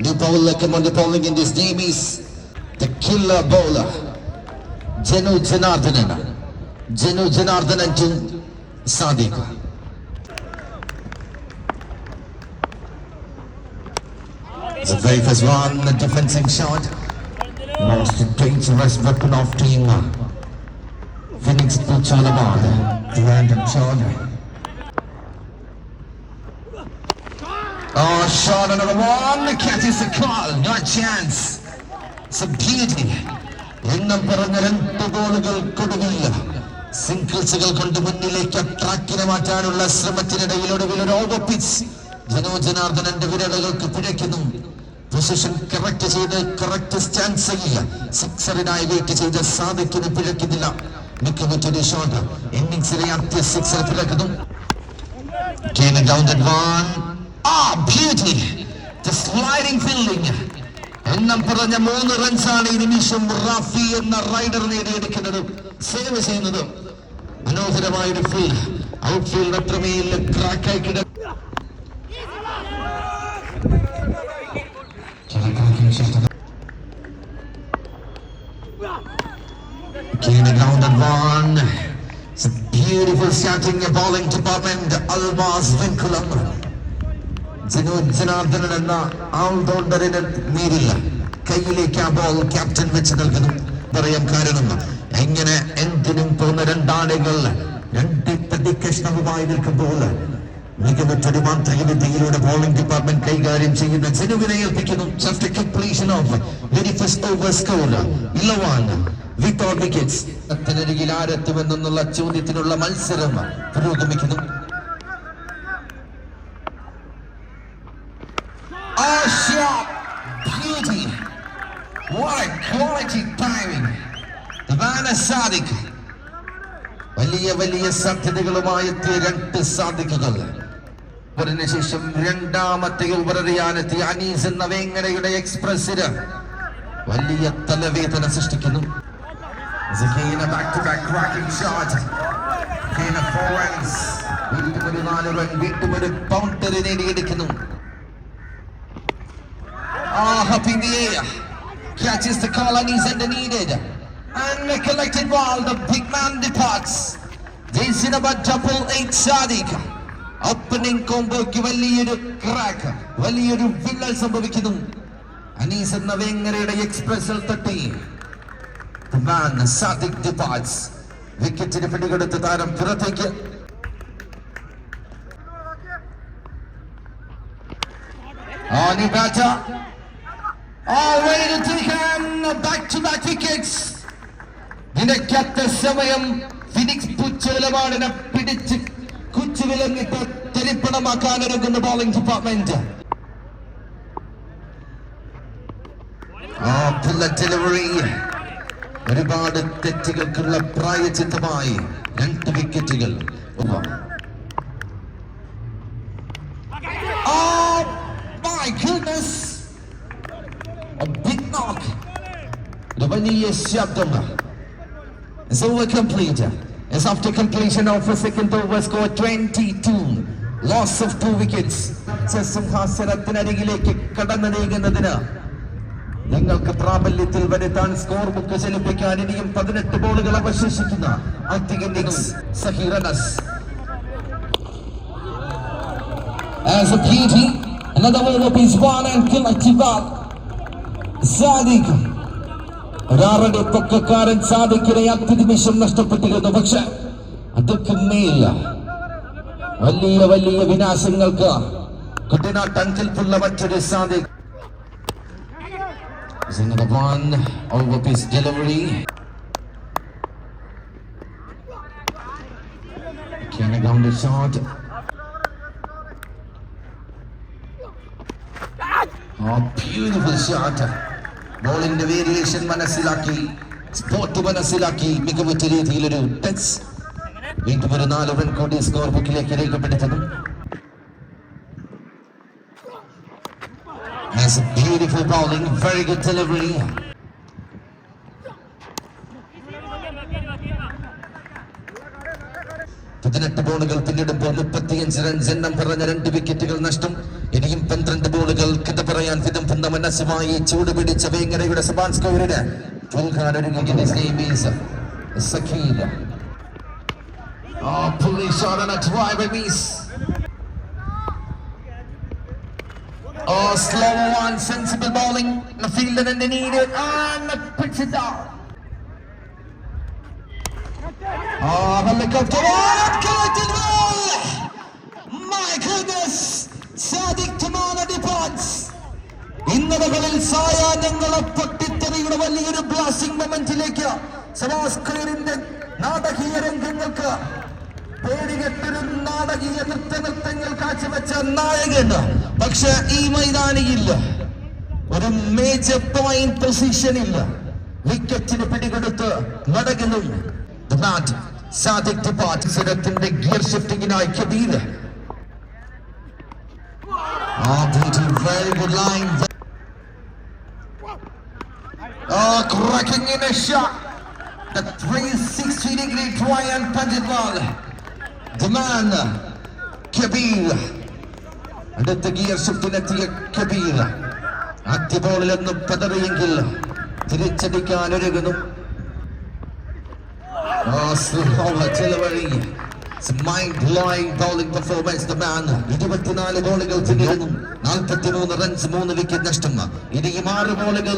New bowler come on the bowling and his name is the killer bowler. Janu Janardhanan. Janu Janardhanan to Sadiq. It's a very first one, the defending shot. Most dangerous weapon of team. Phoenix Puchalabad. Random shot. Oh, shot another one. Catches the call. No chance. Beauty. എണ്ണം പറഞ്ഞ രണ്ട് ഗോളുകൾ കൊടുവില്ല സിംഗിൾസുകൾ കൊണ്ട് മുന്നിലേക്ക് ട്രാക്കിനെ മാറ്റാനുള്ള ശ്രമത്തിനിടയിൽ ഒടുവിൽ ഒരു ഓവർ പിച്ച് ജനോ ജനാർദ്ദനന്റെ വിരലുകൾക്ക് പിഴയ്ക്കുന്നു പൊസിഷൻ കറക്റ്റ് ചെയ്ത് കറക്റ്റ് സ്റ്റാൻഡ് ചെയ്യില്ല സിക്സറിനായി വെയിറ്റ് ചെയ്ത് സാധിക്കുന്ന പിഴയ്ക്കുന്നില്ല മിക്കമറ്റൊരു ഷോട്ട് ഇന്നിംഗ്സിലെ ആദ്യ സിക്സർ പിഴക്കുന്നു Kane that one. ആ ബ്യൂട്ടി സ്ലൈഡിങ് ഫീൽഡിംഗ് എണ്ണം പറഞ്ഞ മൂന്ന് റൺസാണ് ഈ നിമിഷം റാഫി എന്ന റൈഡർ നേടിയെടുക്കുന്നതും. സേവ് ചെയ്യുന്നതും. മനോഹരമായ ഒരു ഫീൽഡ് ഔട്ട് ഫീൽഡ് അത്രമേ ഇല്ല ക്രാക്കായി കിട It's a beautiful starting bowling department, Almas Winkleman. ജനു ജനാർദ്ദനൻ എന്ന ആൾറൗണ്ടറിന് നേരില്ല കയ്യിലേക്ക് ആ ബോൾ ക്യാപ്റ്റൻ വെച്ച് നൽകുന്നു. പറയാൻ കാരണം എങ്ങനെ എന്തിനും പോകുന്ന രണ്ടാളുകൾ രണ്ട് പ്രതികഷ്ണവുമായി നിൽക്കുമ്പോൾ മികവുറ്റൊരു മാന്ത്രിക വിദ്യയിലൂടെ ബോളിംഗ് ഡിപ്പാർട്ട്മെന്റ് കൈകാര്യം ചെയ്യുന്ന ജനുവിനെ ഏൽപ്പിക്കുന്നു. Just completion of very first over score eleven without wickets. ത്തിനരികിൽ ആരെത്തുമെന്നുള്ള ചോദ്യത്തിനുള്ള മത്സരം പുരോഗമിക്കുന്നു. Shot! Beauty! What a quality timing! Sadik. വലിയ വലിയ സാധ്യതകളുമായി എത്തിയ രണ്ട് സാധിക്കുകൾ അതിനുശേഷം രണ്ടാമത്തെ ഓവർ എറിയാനെത്തിയ അനീസ് എന്ന വേങ്ങരയുടെ എക്സ്പ്രസിന് വലിയ തലവേദന സൃഷ്ടിക്കുന്നു Zakina back to back cracking shot. Kane four runs. വീണ്ടും ഒരു നാല് റൺ വീണ്ടും ഒരു ബൗണ്ടറി നേടിയെടുക്കുന്നു Ah, up in the air. Catches the call and under needed. And the collected ball, the big man departs. About double eight Sadiq. Opening കോംബോയ്ക്ക് വലിയൊരു crack വലിയൊരു വിള്ളൽ സംഭവിക്കുന്നു അനീസ് എന്ന വേങ്ങരയുടെ എക്സ്പ്രസിൽ തട്ടി The Sadiq departs. വിക്കറ്റിന് പിടികെടുത്ത താരം പുറത്തേക്ക് On the All ready to take on back-to-back wickets. നിനക്കത്ത സമയം ഫിനിക്സ് പുച്ചവിലപാടിനെ പിടിച്ച് കുച്ചുവിലങ്ങിട്ട് തെരിപ്പണമാക്കാൻ ഒരുങ്ങുന്ന ബോളിംഗ് ഡിപ്പാർട്ട്മെന്റ് ആ ഡെലിവറി ഒരുപാട് തെറ്റുകൾക്കുള്ള പ്രായചിത്തമായി രണ്ട് വിക്കറ്റുകൾ. Oh my goodness! ഒരു വലിയ ശബ്ദം It's over complete. It's after completion of a second over score 22. Loss of two wickets. സിംഹാസനത്തിനരികിലേക്ക് കടന്നു നീങ്ങുന്നതിന് നിങ്ങൾക്ക് പ്രാബല്യത്തിൽ വരുത്താൻ സ്കോർ ബുക്ക് ചലിപ്പിക്കാൻ ഇനിയും പതിനെട്ട് ബോളുകൾ അവശേഷിക്കുന്ന അന്തിക innings സഹീറനസ് As a beauty, another over piece one and collective Sadiq ഒരാറുടെ പൊക്കക്കാരൻ സാദിഖിനെ അത്യനിമിഷം നഷ്ടപ്പെട്ടിരുന്നു പക്ഷെ അതൊക്കെ മേല വലിയ വലിയ വിനാശങ്ങൾക്ക് കുട്ടനാട്ടഞ്ചിൽപ്പുള്ള മറ്റൊരു Sadiq Is another one over piece delivery. Can I ground a shot? Oh, beautiful shot. ബോളിന്റെ വേരിയേഷൻ മനസ്സിലാക്കി സ്പോട്ട് മനസ്സിലാക്കി മികവുറ്റ രീതിയിൽ ഒരു ടച്ച് വീണ്ടും ഒരു നാല് റൺ കൂടി സ്കോർ ബുക്കിലേക്ക് രേഖപ്പെടുത്തുന്നു. That's beautiful bowling, very good delivery. പതിനെട്ട് ബോളുകൾ പിന്നിടുമ്പോൾ മുപ്പത്തിയഞ്ച് റൺസ് എണ്ണം പറഞ്ഞ രണ്ട് വിക്കറ്റുകൾ നഷ്ടം. ഇനിയും പന്ത്രണ്ട് ബോളുകൾ കഥ പറയാൻ വിധം വന്ന മനസ്സുമായി ചൂട് പിടിച്ച വേങ്ങരയുടെ സബാൻ സ്കോറിന് പുൽഖാൻ ഒരുങ്ങുന്ന സേമീസ് സഖീല Oh, pulling shot on a try by Mees. Oh, slow one, sensible bowling. The fielder and they need it. And that puts it down. Oh, helicopter. Oh, that collected well. My goodness. ഇന്നലകളിൽ സായാഹ്നങ്ങളെ പൊട്ടിത്തെറിയുടെ വലിയൊരു blasting മൊമെന്റിലേക്ക് സവാസ്കറിന്റെ നാടകീയ രംഗങ്ങൾക്ക് പേരുകെട്ടൊരു നാടകീയ നൃത്ത നൃത്തങ്ങൾ കാഴ്ചവെച്ച നായകൻ. പക്ഷെ ഈ മൈതാനിയില്ല ഒരു മേജർ പോയിന്റ് പൊസിഷനില്ല വിക്കറ്റിന് പിടികൊടുത്ത് bat, Sadiq depart gear ഷിഫ്റ്റിംഗിനായി Kabir Oh, a very good line. Oh, cracking in a shot. The 360 degree try and punch ball. The man, Kabir. അടുത്ത ഗിയർ ഷിഫ്റ്റിലെത്തിയ കബീർ ആദ്യ ബോളിൽ ഒന്ന് പതറിയെങ്കിൽ തിരിച്ചടിക്കാൻ ഒരുങ്ങുന്നു ചെലവഴി Mind blowing bowling performance the man ഇരുപത്തിനാല് ബോളുകൾ തിരിയുന്നു നാൽപ്പത്തിമൂന്ന് റൺസ് മൂന്ന് വിക്കറ്റ് നഷ്ടം ഇനിയും ആറ് ബോളുകൾ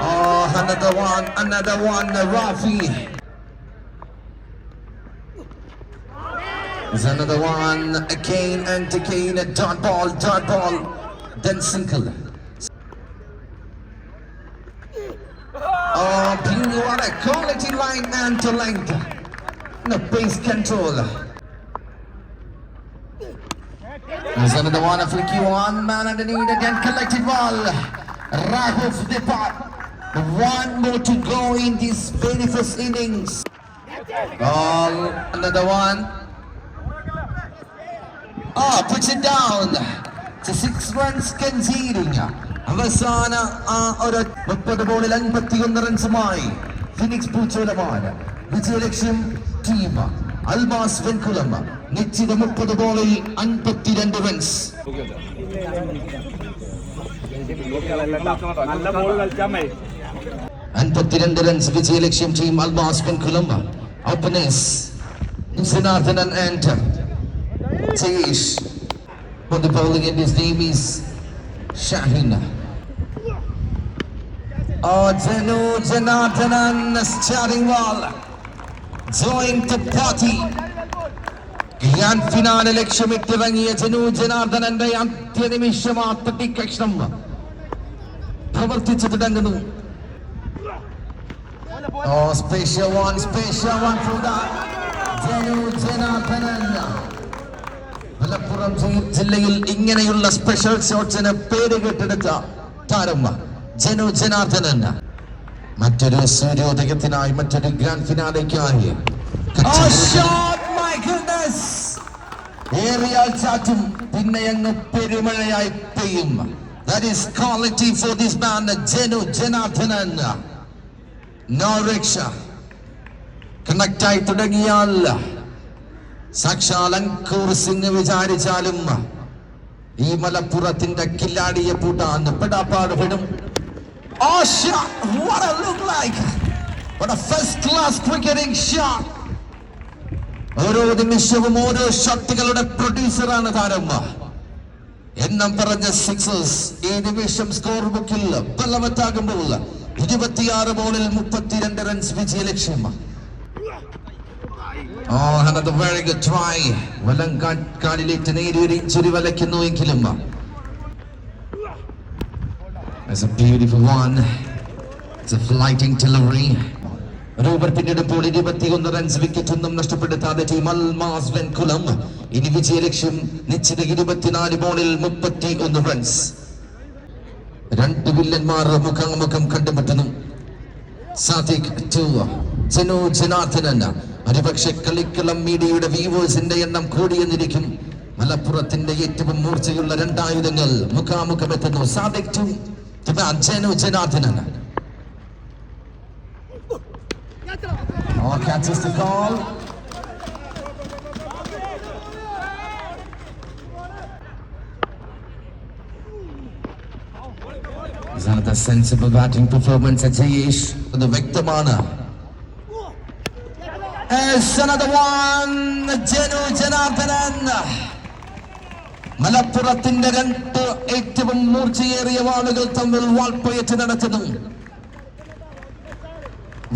Oh, another one, another one, Rafi. There's another one, again and again, a dot ball, dot ball, then single. Oh, beauty, what a quality line and to length. No pace control. There's another one, a flicky one, man underneath again, collected ball. Rahuf depart. One more to go in this very first innings. Oh, another one. Oh, puts it down. Six runs conceding. അവസാന ആ ഒരു മുപ്പത് ബോളിൽ അൻപത്തിയൊന്ന് റൺസുമായി phoenix പൂച്ചോലമാണ്. വിജയലക്ഷ്യം team Albas Venkulam നിശ്ചിത മുപ്പത് ബോളിൽ അൻപത്തിരണ്ട് റൺസ് അൻപത്തിരണ്ട് റൺസ് വിജയലക്ഷ്യം team Albas Venkulam. Openers and Jayesh For the bowling and his name is Shaheen. Oh, Janu Janardhanan starting ball. Join the party. Grand finale ലക്ഷ്യമിട്ടിറങ്ങിയ ജനു ജനാർദ്ദനന്റെ അന്ത്യനിമിഷം ആ തട്ടിക്കഷ്ണം പ്രവർത്തിച്ചു തുടങ്ങുന്നു Oh, special one, special one for that. ജനു Janardhanan Malappuram ജില്ലയിൽ ഇങ്ങനെയുള്ള special ഷോട്ട്സിന് പേര് കെട്ടെടുത്ത താരന്മാർ ജനു ജനാർദ്ദനൻ. മറ്റൊരു സൂര്യോദയത്തിനായി മറ്റൊരു ഗ്രാൻഡ് ഫിനാലേക്കായി ഏറിയാൽ ചാറ്റും പിന്നെ അങ്ങ് പെരുമഴയായി പെയ്യും. That is quality for this man, ജനു ജനാർദ്ദനൻ. നോ രക്ഷ കണക്ട് ആയി തുടങ്ങിയാൽ സാക്ഷാൽ അങ്കൂർ സിംഗ് വിചാരിച്ചാലും ഈ മലപ്പുറത്തിന്റെ കില്ലാടിയെ പൂട്ടാൻ പെടാപ്പാട് shot! ഓരോ നിമിഷവും ഓരോ ശക്തികളുടെ പ്രൊഡ്യൂസറാണ് താരം എന്നും പറഞ്ഞ സിക്സസ് ഈ നിമിഷം സ്കോർ ബുക്കിൽ ബലവത്താകുമ്പോൾ ഇരുപത്തിയാറ് ബോളിൽ മുപ്പത്തിരണ്ട് റൺസ് വിജയലക്ഷ്യം. Oh, another very good try. വലം കാ- കാലിലേക്ക് നേരിയൊരു ഇഞ്ചുറി വലയ്ക്കുന്നു എങ്കിലും That's a beautiful one. It's a flighting delivery. Over പിന്നിടുമ്പോൾ ഇരുപത്തിയൊന്ന് റൺസ് വിക്കറ്റ് നഷ്ടപ്പെടുത്താതെ ടീം അൽമാസ് വെൻകുലം ഇനി വിജയലക്ഷ്യം നിശ്ചിത ഇരുപത്തിനാല് ബോളിൽ മുപ്പത്തി ഒന്ന് റൺസ് രണ്ട് വില്ലന്മാർ മുഖാമുഖം കണ്ടുമുട്ടുന്നു സാദിഖ് ജനു ജനാർദ്ദനൻ ഒരുപക്ഷെ കളിക്കളം മീഡിയയുടെ വ്യൂവേഴ്സിന്റെ എണ്ണം കൂടിയെന്നിരിക്കും. മലപ്പുറത്തിന്റെ ഏറ്റവും മൂർച്ചയുള്ള രണ്ടായുധങ്ങൾ മുഖാമുഖം എത്തുന്നു സാദിഖ് ടു ജനു Janardhanan. Oh, catches the As another one, ജനു ജനാർദ്ദനൻ മലപ്പുറത്തിന്റെ രണ്ട് ഏറ്റവും മൂർച്ചയേറിയ വാളുകൾ തമ്മിൽ വാൾപ്പയറ്റ് നടത്തുന്നു.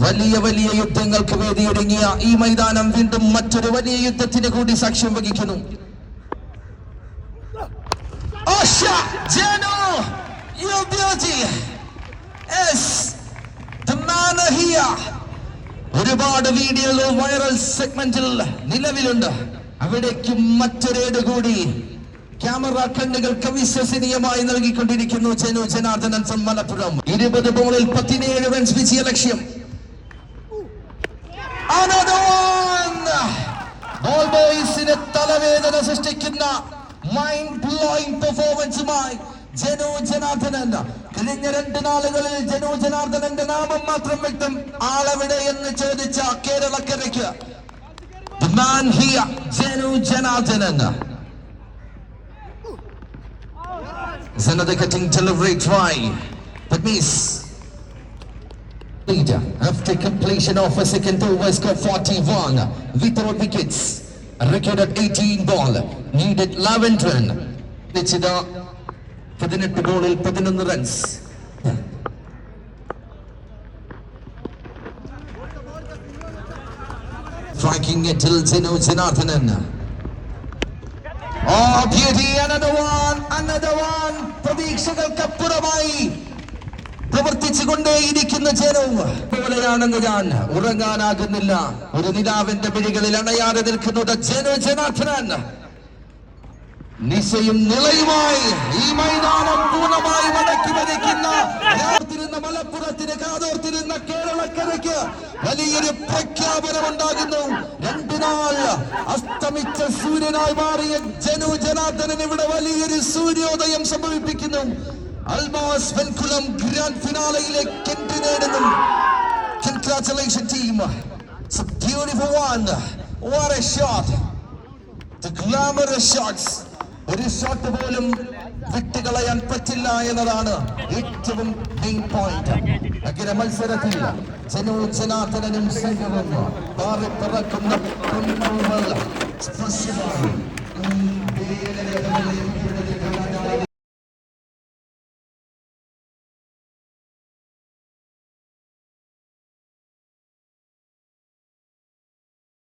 വലിയ വലിയ യുദ്ധങ്ങൾക്ക് വേദിയൊരുങ്ങിയ ഈ മൈതാനം വീണ്ടും മറ്റൊരു വലിയ യുദ്ധത്തിന് കൂടി സാക്ഷ്യം വഹിക്കുന്നു. ഒരുപാട് വീഡിയോകൾ വൈറൽ സെഗ്മെന്റിൽ നിലവിലുണ്ട്. അവിടേക്ക് മറ്റൊരേട് കൂടി. ക്യാമറ കണ്ണുകൾക്ക് വിശ്വസനീയമായി നൽകിക്കൊണ്ടിരിക്കുന്നു ജനു ജനാർദ്ദനൻ മലപ്പുറം. ഇരുപത് ബോളിൽ പതിനേഴ് റൺസ് വിജയ ലക്ഷ്യം! Ball തലവേദന സൃഷ്ടിക്കുന്ന മൈൻഡ് ബ്ലോയിങ് പെർഫോമൻസുമായി ജനു ജനാർദ്ദനൻ കഴിഞ്ഞ രണ്ട് നാളുകളിൽ ജനു ജനാർദ്ദനന്റെ നാമം മാത്രം വ്യക്തം ആളെവിടെ എന്ന് ചോദിച്ച കേരളക്കരയ്ക്ക് Janardhanan Is another cutting delivery try. That means leader after completion of a second over score 41 without wickets recorded 18 ball needed 11 run പതിനെട്ട് ബോളിൽ പതിനൊന്ന് റൺസ് സ്ട്രൈക്കിംഗ് എറ്റിൽ ജനു ജനാർദ്ദനൻ. പ്രതീക്ഷകൾക്കപ്പുറമായി പ്രവർത്തിച്ചു കൊണ്ടേയിരിക്കുന്ന ജനവും പോലെയാണെന്ന് ഞാൻ ഉറങ്ങാനാകുന്നില്ല. ഒരു നിലാവിന്റെ പിടികളിൽ അണയാതെ നിൽക്കുന്നത് ജനു ജനാർദ്ദനൻ നിശയും നിളയുമായി ഈ മൈതാനം പൂർണമായി മടക്കി വരയ്ക്കുന്ന മലപ്പുറത്തിന് കാതോർത്തിരുന്ന കേരളക്കരയ്ക്ക് വലിയൊരു പ്രഖ്യാപനം ഉണ്ടാകുന്നു രണ്ടു നാൾ അസ്തമിച്ച സൂര്യനായി മാറിയ ജനു ജനാർദ്ദനൻ ഇവിടെ വലിയൊരു സൂര്യോദയം സംഭവിപ്പിക്കുന്നു അൽമാസ് വെൻകുലം ഗ്രാൻഡ് ഫിനാലയിലെ എൻട്രി നേടുന്നു congratulation team It's a beautiful one. What a shot. The. ഒരു ഷോട്ട് പോലും വിട്ടുകളയാൻ പറ്റില്ല എന്നതാണ് ഏറ്റവും മെയിൻ പോയിന്റ് അങ്ങനെ മത്സരത്തിൽ സനാതനനും ജനാർദ്ദനനും സംഘവും പാറി പറക്കുന്ന പൊന്നുകൾ സ്പർശിക്കുന്നു. ഈ വേലകളിൽ